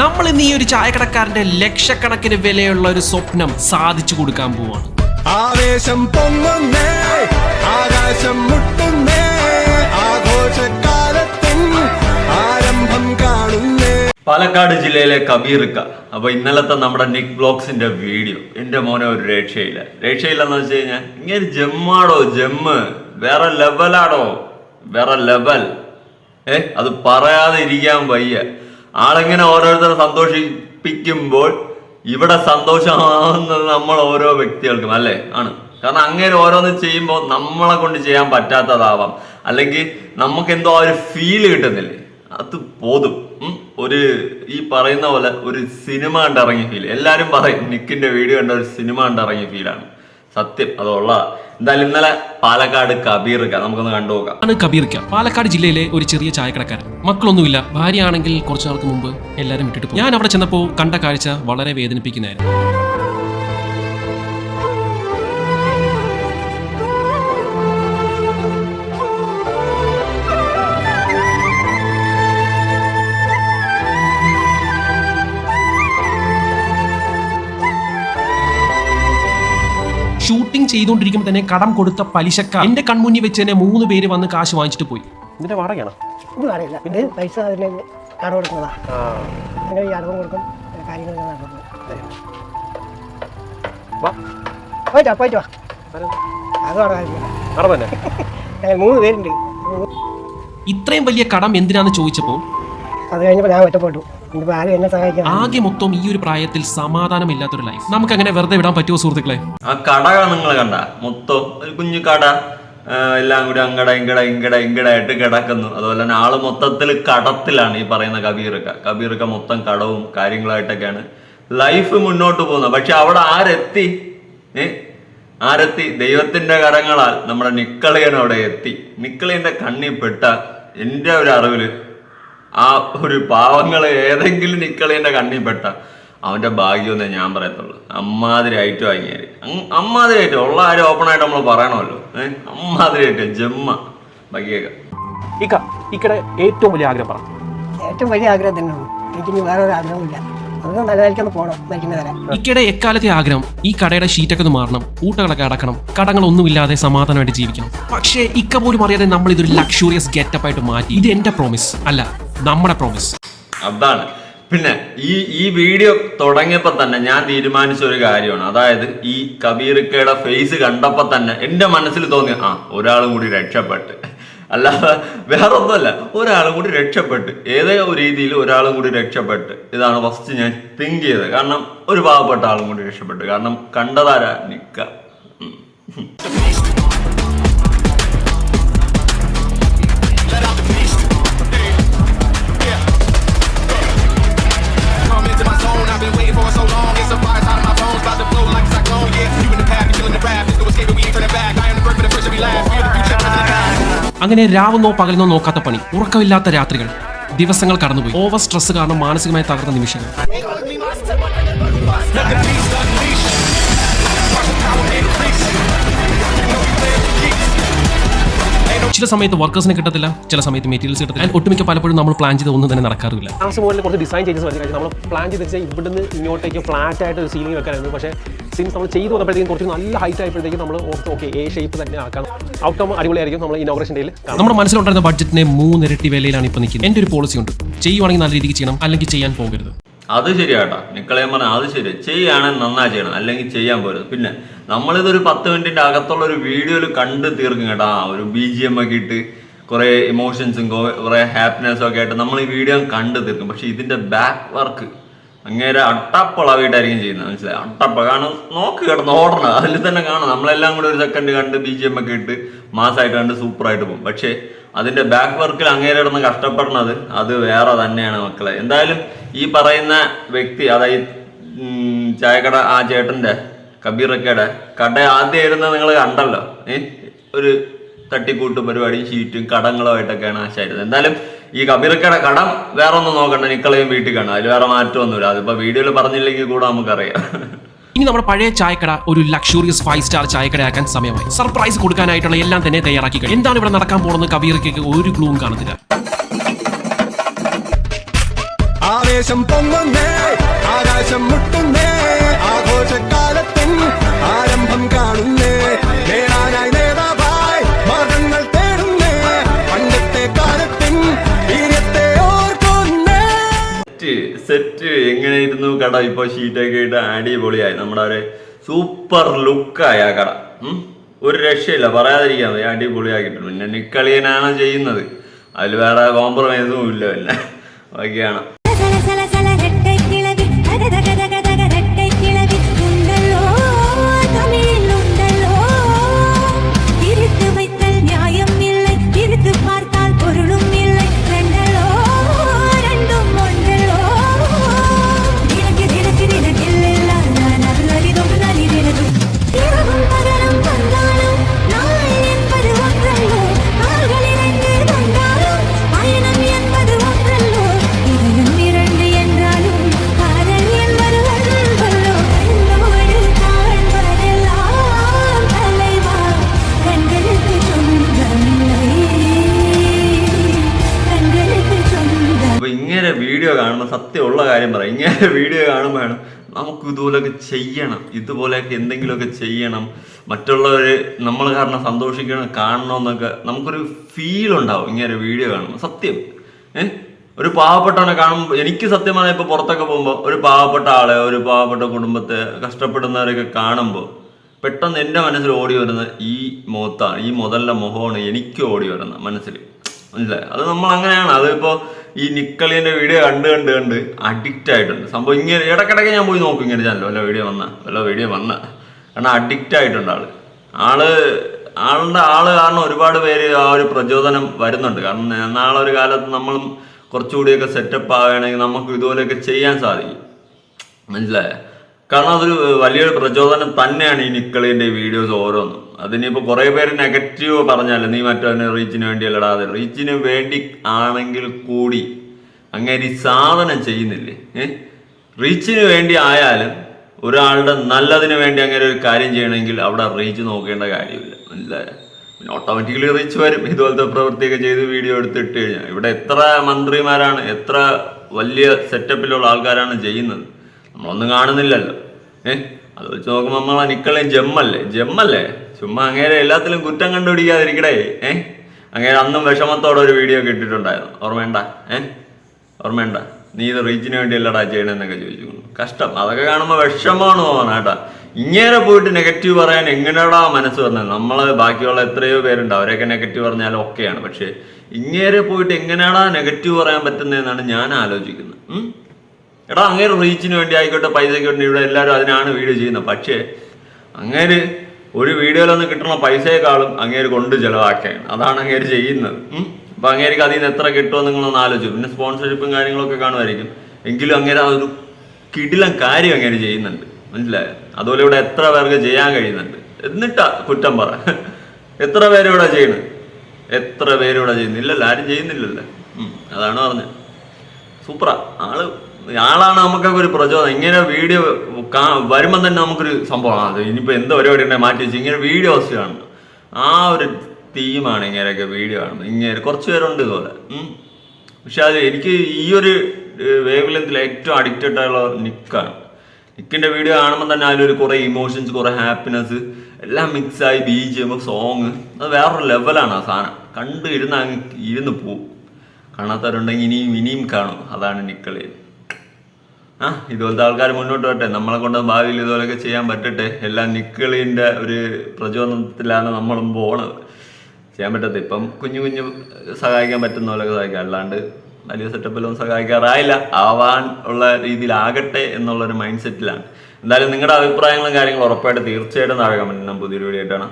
നമ്മൾ ഇന്ന് ഈ ഒരു ചായക്കടക്കാരന്റെ ലക്ഷക്കണക്കിന് വിലയുള്ള ഒരു സ്വപ്നം സാധിച്ചു കൊടുക്കാൻ പോവാണ്. ആവേശം പൊങ്ങുന്നേ ആകാശം മുട്ടുന്നേ ആഘോഷക്കാലത്തിൻ ആരംഭം കാണുന്നേ. പാലക്കാട് ജില്ലയിലെ കബീർക്ക. അപ്പൊ ഇന്നലത്തെ നമ്മുടെ നിക് ബ്ലോഗ്സിന്റെ വീഡിയോ. എന്റെ മോനെ ഒരു രക്ഷയില്ല. രക്ഷയില്ലെന്ന് വെച്ച് കഴിഞ്ഞാൽ ഇങ്ങനെ ജമ്മാടോ ജമ്മ്. വേറെ ലെവലാടോ വേറെ ലെവൽ ഏ അത് പറയാതെ ഇരിക്കാൻ വയ്യ. ആളിങ്ങനെ ഓരോരുത്തരെ സന്തോഷിപ്പിക്കുമ്പോൾ ഇവിടെ സന്തോഷമാകുന്നത് നമ്മൾ ഓരോ വ്യക്തികൾക്കും അല്ലേ? ആണ്. കാരണം അങ്ങനെ ഓരോന്ന് ചെയ്യുമ്പോൾ നമ്മളെ കൊണ്ട് ചെയ്യാൻ പറ്റാത്തതാവാം. അല്ലെങ്കിൽ നമുക്ക് എന്തോ ഒരു ഫീൽ കിട്ടുന്നില്ലേ? അത് പോതും. ഒരു ഈ പറയുന്ന പോലെ ഒരു സിനിമ കണ്ടിറങ്ങിയ ഫീൽ എല്ലാവരും പറയും നിക്കിന്റെ വീഡിയോ കണ്ട ഒരു സിനിമ കണ്ടിറങ്ങിയ ഫീലാണ് സത്യം അതുള്ള. എന്തായാലും ഇന്നലെ പാലക്കാട് കബീർക്ക. നമുക്കൊന്ന് കണ്ടുപോകാം ആണ് കബീർക്ക. പാലക്കാട് ജില്ലയിലെ ഒരു ചെറിയ ചായക്കടക്കാരൻ. മക്കളൊന്നുമില്ല. ഭാര്യയാണെങ്കിൽ കുറച്ചു നാൾക്ക് മുമ്പ് എല്ലാവരും വിട്ടിട്ട് ഞാൻ അവിടെ ചെന്നപ്പോൾ കണ്ട കാഴ്ച വളരെ വേദനിപ്പിക്കുന്നതായിരുന്നു. ചെയ്തുകൊണ്ടിരിക്കുമ്പോൾ തന്നെ കടം കൊടുത്ത പലിശക്കാർ എന്റെ കൺമുന്നിൽ വെച്ച് തന്നെ മൂന്ന് പേര് വന്ന് കാശ് വാങ്ങിച്ചിട്ട് പോയി. ഇതിന്റെ വാടകയാണോ? ഒന്നും അറിയില്ല. ഇത് പൈസ അതിന് കട കൊടുക്കുന്നതാ. അങ്ങനെ ഈ അടവും കൊടുക്കും കാര്യങ്ങളൊക്കെ നടക്കും. വാ. പോയിട്ടോ പോയിട്ട്. വാ വരൂ. അത് പറയാനില്ല അവിടെ തന്നെ? ഞങ്ങൾ മൂന്ന് പേരുണ്ട്. ഇത്രയും വലിയ കടം എന്തിനാന്ന് ചോദിച്ചപ്പോൾ അത് കഴിഞ്ഞപ്പോൾ ഞാൻ ഒറ്റപ്പെട്ടു. ആകെ മൊത്തം ഈ ഒരു പ്രായത്തിൽ സമാധാനമില്ലാത്തൊരു ലൈഫ് നമുക്ക് അങ്ങനെ വെറുതെ വിടാൻ പറ്റുമോ സുഹൃത്തുക്കളെ? ആ കട നിങ്ങൾ കണ്ട. മൊത്തം ഒരു കുഞ്ഞു കട. എല്ലാം കൂടി അങ്ങട ഇങ്ങട ഇങ്ങട ഇങ്ങടായിട്ട് കിടക്കുന്നു. അതുപോലെ തന്നെ ആൾ മൊത്തത്തിൽ കടത്തിലാണ് ഈ പറയുന്ന കബീർക്ക കബീർക്ക മൊത്തം കടവും കാര്യങ്ങളായിട്ടൊക്കെയാണ് ലൈഫ് മുന്നോട്ട് പോകുന്നത്. പക്ഷെ അവിടെ ആരെത്തി? ഏ? ആരെത്തി? ദൈവത്തിന്റെ കടങ്ങളാൽ നമ്മുടെ നിക്കളിയൻ അവിടെ എത്തി. നിക്കളിയന്റെ കണ്ണി പെട്ട എന്റെ ഒരു അറിവിൽ ആ ഒരു പാവങ്ങളെ ഏതെങ്കിലും നിക്കളിയന്റെ കണ്ണിൽ പെട്ട അവന്റെ ഭാഗ്യമൊന്നേ ഞാൻ പറയത്തുള്ളൂ. അമ്മാതിരി ഐറ്റം വാങ്ങിയാൽ അമ്മാതിരി ഐറ്റം. ഉള്ള ആരും ഓപ്പൺ ആയിട്ട് നമ്മൾ പറയണമല്ലോ. ഏഹ് അമ്മാതിരി ഐറ്റം. ജമ്മ. ഭാഗ്യൊക്കെ ഇക്ക ഇക്കടെ ഏറ്റവും വലിയ ആഗ്രഹം പറ. ഏറ്റവും വലിയ ആഗ്രഹം തന്നെയാണ് എനിക്ക് വേറെ ഒരു ആഗ്രഹമില്ല ഇക്കയുടെ എക്കാലത്തെ ആഗ്രഹം ഈ കടയുടെ ഷീറ്റൊക്കെ ഒന്ന് മാറണം കൂട്ടകളൊക്കെ അടക്കണം കടങ്ങളൊന്നുമില്ലാതെ സമാധാനമായിട്ട് ജീവിക്കണം. പക്ഷേ ഇക്ക പോലും അറിയാതെ നമ്മൾ ഇതൊരു ലക്ഷൂറിയസ് ഗെറ്റപ്പ് ആയിട്ട് മാറ്റി. ഇത് എന്റെ പ്രോമിസ് അല്ല നമ്മുടെ പ്രോമിസ് അതാണ്. പിന്നെ ഈ ഈ വീഡിയോ തുടങ്ങിയപ്പോൾ തന്നെ ഞാൻ തീരുമാനിച്ച ഒരു കാര്യമാണ്. അതായത് ഈ കബീർക്കയുടെ ഫേസ് കണ്ടപ്പോൾ തന്നെ എന്റെ മനസ്സിൽ തോന്നി ആ ഒരാളും കൂടി രക്ഷപ്പെട്ട്. അല്ലാതെ വേറൊന്നുമല്ല ഒരാളും കൂടി രക്ഷപ്പെട്ട്. ഏതോ രീതിയിൽ ഒരാളും കൂടി രക്ഷപ്പെട്ട്. ഇതാണ് ഫസ്റ്റ് ഞാൻ തിങ്ക് ചെയ്തത്. കാരണം ഒരു പാവപ്പെട്ട ആളും കൂടി രക്ഷപ്പെട്ടു. കാരണം കണ്ടതാരാ? നിക്ക. അങ്ങനെ രാവെന്നോ പകലെന്നോ നോക്കാത്ത പണി ഉറക്കമില്ലാത്ത രാത്രികൾ ദിവസങ്ങൾ കടന്നുപോയി. ഓവർ സ്ട്രെസ് കാരണം മാനസികമായി തകർന്ന നിമിഷങ്ങൾ. ചില സമയത്ത് വർക്കേഴ്സിന് കിട്ടത്തില്ല ചില സമയത്ത് മെറ്റീരിയൽസ് കിട്ടത്തില്ല. ഒട്ടുമിക്ക പലപ്പോഴും നമ്മൾ പ്ലാൻ ചെയ്ത് ഒന്നും തന്നെ നടക്കാറില്ല. ലാസ്റ്റ് മോഡലിൽ കുറച്ച് ഡിസൈൻ ചേഞ്ചസ് വരുന്ന കാര്യം നമ്മൾ പ്ലാൻ ചെയ്ത് വെച്ചാൽ ഇവിടുന്ന് ഇങ്ങോട്ടേക്ക് ഫ്ലാറ്റ് ആയിട്ട് ഒരു സീലിംഗ് വെക്കാനായിരുന്നു. പക്ഷേ സിൻസ് നമ്മൾ ചെയ്തു വന്നപ്പോഴത്തേക്കും കുറച്ച് നല്ല ഹൈറ്റ് ആയപ്പോഴത്തേക്കും നമ്മൾ ഓർത്ത് ഓക്കെ എ ഷേപ്പ് തന്നെ ആക്കാം ഔട്ട്കം അടിപൊളിയായിരിക്കും നമ്മൾ ഇനോഗ്രേഷൻ ഡേയിൽ നമ്മുടെ മനസ്സിലുണ്ടായിരുന്ന ബഡ്ജറ്റിനെ മൂന്നിരട്ടി വിലയിലാണ് ഇപ്പോൾ നിൽക്കുന്നത്. എന്റെ ഒരു പോളിസി ഉണ്ട്. ചെയ്യുവാണെങ്കിൽ നല്ല രീതിക്ക് ചെയ്യണം അല്ലെങ്കിൽ ചെയ്യാൻ പോകരുത്. അത് ശരിയാട്ടോ. നിക്കളയാൻ പറഞ്ഞ അത് ശരി. ചെയ്യുകയാണെങ്കിൽ നന്നായി ചെയ്യണം. അല്ലെങ്കിൽ ചെയ്യാൻ പോരുത്. പിന്നെ നമ്മളിതൊരു പത്ത് മിനിറ്റിന്റെ അകത്തുള്ള ഒരു വീഡിയോയിൽ കണ്ട് തീർക്കും കേട്ടോ. ഒരു ബി ജി എം ഒക്കെ ഇട്ട് കുറെ ഇമോഷൻസും കുറെ ഹാപ്പിനെസ്സും ഒക്കെ ആയിട്ട് നമ്മൾ ഈ വീഡിയോ കണ്ട് തീർക്കും. പക്ഷെ ഇതിന്റെ ബാക്ക് വർക്ക് അങ്ങേരെ അട്ടപ്പളവായിട്ടായിരിക്കും ചെയ്യുന്നത്. മനസ്സിലായി? അട്ടപ്പ. കാരണം നോക്ക് കിടന്ന് ഓടണം അതിൽ തന്നെ കാണാം. നമ്മളെല്ലാം കൂടെ ഒരു സെക്കൻഡ് കണ്ട് ബി ജി എം ഒക്കെ ഇട്ട് മാസമായിട്ട് കണ്ട് സൂപ്പറായിട്ട് പോകും. പക്ഷേ അതിന്റെ ബാക്ക് വർക്കിൽ അങ്ങേരെ കിടന്ന് കഷ്ടപ്പെടുന്നത് അത് വേറെ തന്നെയാണ് മക്കളെ. എന്തായാലും ഈ പറയുന്ന വ്യക്തി അതായത് ചായക്കട ആ ചേട്ടന്റെ കബീറക്കയുടെ കട ആദ്യം ഇരുന്നത് നിങ്ങൾ കണ്ടല്ലോ. ഏ? ഒരു തട്ടിക്കൂട്ട് പരിപാടി ഷീറ്റും കടങ്ങളുമായിട്ടൊക്കെയാണ് ആശായിരുന്നത് എന്തായാലും ഈ കബീറക്കയുടെ കടം വേറെ ഒന്നും നോക്കണ്ട നിക്കളെയും വീട്ടിൽ കാണാം. അതിൽ വേറെ മാറ്റമൊന്നുമില്ല. അതിപ്പോ വീഡിയോയിൽ പറഞ്ഞില്ലെങ്കിൽ കൂടെ നമുക്കറിയാം. ഇനി നമ്മുടെ പഴയ ചായക്കട ഒരു ലക്ഷൂറിയസ് ഫൈവ് സ്റ്റാർ ചായക്കടയാക്കാൻ സമയമായി. സർപ്രൈസ് കൊടുക്കാനായിട്ടുള്ള എല്ലാം തന്നെ തയ്യാറാക്കി കഴിഞ്ഞു. എന്താണ് ഇവിടെ നടക്കാൻ പോകുന്നത്? കബീർക്കൊക്കെ ഒരു ക്ലൂവും കാണത്തില്ല ആവേശം പൊങ്ങുന്നേ മുട്ടുന്നേ ആരംഭം കാണുന്നേ സെറ്റ് എങ്ങനെയിരുന്നു കട? ഇപ്പൊ ഷീറ്റൊക്കെ ഇട്ട് അടിപൊളിയായി. നമ്മുടെ ഒരു സൂപ്പർ ലുക്കായ ആ കട? ഒരു രക്ഷയില്ല. പറയാതിരിക്കാൻ മതി അടിപൊളിയാക്കിയിട്ടുണ്ട്. പിന്നെ നിക്കളിയനാണ് ചെയ്യുന്നത്. അതിൽ വേറെ കോംപ്രമൈസും ഇല്ല പിന്നെ. ബാക്കിയാണ് സത്യമുള്ള കാര്യം പറയാം. ഇങ്ങനെ വീഡിയോ കാണുമ്പോഴാണ് നമുക്ക് ഇതുപോലെയൊക്കെ ചെയ്യണം. ഇതുപോലെയൊക്കെ എന്തെങ്കിലുമൊക്കെ ചെയ്യണം. മറ്റുള്ളവർ നമ്മൾ കാരണം സന്തോഷിക്കണം കാണണമെന്നൊക്കെ നമുക്കൊരു ഫീൽ ഉണ്ടാവും ഇങ്ങനെ വീഡിയോ കാണുമ്പോൾ. സത്യം. ഏഹ് ഒരു പാവപ്പെട്ടവനെ കാണുമ്പോൾ എനിക്ക് സത്യം പറഞ്ഞാൽ ഇപ്പോൾ പുറത്തൊക്കെ പോകുമ്പോൾ ഒരു പാവപ്പെട്ട ആളെ ഒരു പാവപ്പെട്ട കുടുംബത്തെ കഷ്ടപ്പെടുന്നവരെയൊക്കെ കാണുമ്പോൾ പെട്ടെന്ന് എന്റെ മനസ്സിൽ ഓടി വരുന്ന ഈ മുഖത്താണ് ഈ മുതലിന്റെ മുഖമാണ് എനിക്ക് ഓടി വരുന്നത് മനസ്സിൽ. മനസ്സിലായി? അത് നമ്മൾ അങ്ങനെയാണ്. അതിപ്പോ ഈ നിക്കളിന്റെ വീഡിയോ കണ്ട് കണ്ട് കണ്ട് അഡിക്റ്റ് ആയിട്ടുണ്ട്. സംഭവം ഇങ്ങനെ ഇടക്കിടയ്ക്ക് ഞാൻ പോയി നോക്കും ഇങ്ങനെ ചാനൽ വല്ല വീഡിയോ വന്ന വല്ല വീഡിയോ വന്ന. കാരണം അഡിക്റ്റ് ആയിട്ടുണ്ട് ആൾ. ആൾ ആളുടെ ആൾ കാരണം ഒരുപാട് പേര് ആ ഒരു പ്രചോദനം വരുന്നുണ്ട്. കാരണം നാളെ ഒരു കാലത്ത് നമ്മളും കുറച്ചുകൂടിയൊക്കെ സെറ്റപ്പ് ആവുകയാണെങ്കിൽ നമുക്ക് ഇതുപോലെയൊക്കെ ചെയ്യാൻ സാധിക്കും. മനസ്സിലായ? കാരണം അതൊരു വലിയൊരു പ്രചോദനം തന്നെയാണ് ഈ നിക്കളിന്റെ വീഡിയോസ് ഓരോന്നും. അതിനിപ്പോ കുറേ പേര് നെഗറ്റീവ് പറഞ്ഞാലും നീ മറ്റവന് റീച്ചിന് വേണ്ടിയല്ലടാ. അത് റീച്ചിന് വേണ്ടി ആണെങ്കിൽ കൂടി അങ്ങനെ സാധനം ചെയ്യുന്നില്ലേ? ഏഹ് റീച്ചിന് വേണ്ടി ആയാലും ഒരാളുടെ നല്ലതിന് വേണ്ടി അങ്ങനെ ഒരു കാര്യം ചെയ്യണമെങ്കിൽ അവിടെ റീച്ച് നോക്കേണ്ട കാര്യമില്ല. മനസ്സിലായ പിന്നെ ഓട്ടോമാറ്റിക്കലി റീച്ച് വരും. ഇതുപോലത്തെ പ്രവൃത്തിയൊക്കെ ചെയ്ത് വീഡിയോ എടുത്തിട്ട് കഴിഞ്ഞാൽ ഇവിടെ എത്ര മന്ത്രിമാരാണ് എത്ര വലിയ സെറ്റപ്പിലുള്ള ആൾക്കാരാണ് ചെയ്യുന്നത്? നമ്മളൊന്നും കാണുന്നില്ലല്ലോ. ഏഹ് അത് വെച്ച് നോക്കുമ്പോൾ നമ്മളെ നിക്കളയും ജമ്മല്ലേ? ജമ്മല്ലേ? ചുമ്മാ അങ്ങേരെ എല്ലാത്തിലും കുറ്റം കണ്ടുപിടിക്കാതിരിക്കടേ ഏഹ് അങ്ങേരെ അന്നും വിഷമത്തോടെ ഒരു വീഡിയോ കിട്ടിയിട്ടുണ്ടായിരുന്നു ഓർമ്മയുണ്ട? ഏഹ് ഓർമ്മയുണ്ട? നീ ഇത് റീച്ചിന് വേണ്ടി വേണ്ടിയല്ലടാ ചെയ്യണമെന്നൊക്കെ ചോദിച്ചു കഷ്ടം. അതൊക്കെ കാണുമ്പോൾ വിഷമമാണ് തോന്നാട്ടാ ഇങ്ങനെ പോയിട്ട് നെഗറ്റീവ് പറയാൻ എങ്ങനെയാടാ മനസ്സ് പറഞ്ഞത്? നമ്മൾ ബാക്കിയുള്ള എത്രയോ പേരുണ്ട് അവരെയൊക്കെ നെഗറ്റീവ് പറഞ്ഞാൽ ഓക്കെയാണ് പക്ഷെ ഇങ്ങനെ പോയിട്ട് എങ്ങനെയാടാ നെഗറ്റീവ് പറയാൻ പറ്റുന്നതെന്നാണ് ഞാൻ ആലോചിക്കുന്നത്? എടാ അങ്ങനെ റീച്ചിന് വേണ്ടി ആയിക്കോട്ടെ പൈസയ്ക്ക് വേണ്ടി ഇവിടെ എല്ലാവരും അതിനാണ് വീഡിയോ ചെയ്യുന്നത്. പക്ഷേ അങ്ങേര് ഒരു വീഡിയോയിലൊന്ന് കിട്ടുന്ന പൈസയെക്കാളും അങ്ങേര് കൊണ്ട് ചെലവാക്കുകയാണ് അതാണ് അങ്ങേര് ചെയ്യുന്നത്. അപ്പൊ അങ്ങേർക്ക് അതിൽ നിന്ന് എത്ര നിങ്ങൾ ഒന്ന് ആലോചിച്ചു. പിന്നെ സ്പോൺസർഷിപ്പും കാര്യങ്ങളൊക്കെ കാണുമായിരിക്കും. എങ്കിലും അങ്ങേര് ആ ഒരു കിടിലം കാര്യം അങ്ങേര് ചെയ്യുന്നുണ്ട്. മനസ്സിലായോ? അതുപോലെ ഇവിടെ എത്ര പേർക്ക് ചെയ്യാൻ കഴിയുന്നുണ്ട്. എന്നിട്ടാ കുറ്റം പറ. എത്ര പേര് ഇവിടെ ചെയ്യുന്നത് എത്ര പേര് ഇവിടെ ചെയ്യുന്നില്ലല്ലോ ആരും ചെയ്യുന്നില്ലല്ലോ. അതാണ് പറഞ്ഞത്. സൂപ്പറാ. ആൾ ആളാണ് നമുക്കൊക്കെ ഒരു പ്രചോദനം. ഇങ്ങനെ വീഡിയോ വരുമ്പം തന്നെ നമുക്കൊരു സംഭവമാണ് അത് ഇനിയിപ്പോൾ എന്ത് പരിപാടി ഉണ്ടെങ്കിൽ മാറ്റി വെച്ച് ഇങ്ങനെ വീഡിയോസ് കാണുന്നു. ആ ഒരു തീമാണ് ഇങ്ങനെയൊക്കെ വീഡിയോ കാണുന്നത്. ഇങ്ങനെ കുറച്ച് പേരുണ്ട് ഇതുപോലെ. പക്ഷെ അത് എനിക്ക് ഈ ഒരു വേവ് ലെങ്തിൽ ഏറ്റവും അഡിക്റ്റഡ് ആയുള്ള നിക്കാണ്. നിക്കിന്റെ വീഡിയോ കാണുമ്പോൾ തന്നെ അതിലൊരു കുറേ ഇമോഷൻസ് കുറേ ഹാപ്പിനെസ് എല്ലാം മിക്സായി ബി ജി എം സോങ് അത് വേറൊരു ലെവലാണ് ആ സാധനം. കണ്ട് ഇരുന്ന് അങ്ങ് ഇരുന്ന് പോവും. കാണാത്തവരുണ്ടെങ്കിൽ ഇനിയും ഇനിയും കാണും. അതാണ് നിക്കളി ആ ഇതുപോലത്തെ ആൾക്കാർ മുന്നോട്ട് വരട്ടെ. നമ്മളെ കൊണ്ട് ഭാവിയിൽ ഇതുപോലെയൊക്കെ ചെയ്യാൻ പറ്റട്ടെ. എല്ലാം നിക്കളിന്റെ ഒരു പ്രചോദനത്തിലാണ് നമ്മളും പോണത് ചെയ്യാൻ പറ്റത്തില്ല. ഇപ്പം കുഞ്ഞു കുഞ്ഞു സഹായിക്കാൻ പറ്റുന്ന പോലെയൊക്കെ സഹായിക്കാം. അല്ലാണ്ട് വലിയ സെറ്റപ്പിലൊന്നും സഹായിക്കാറായില്ല. ആവാൻ ഉള്ള രീതിയിലാകട്ടെ എന്നുള്ളൊരു മൈൻഡ് സെറ്റിലാണ് എന്തായാലും നിങ്ങളുടെ അഭിപ്രായങ്ങളും കാര്യങ്ങളും ഉറപ്പായിട്ട് തീർച്ചയായിട്ടും താഴെ കമന്റ് പുതിയൊരു വീഡിയോ ആയിട്ടാണ്.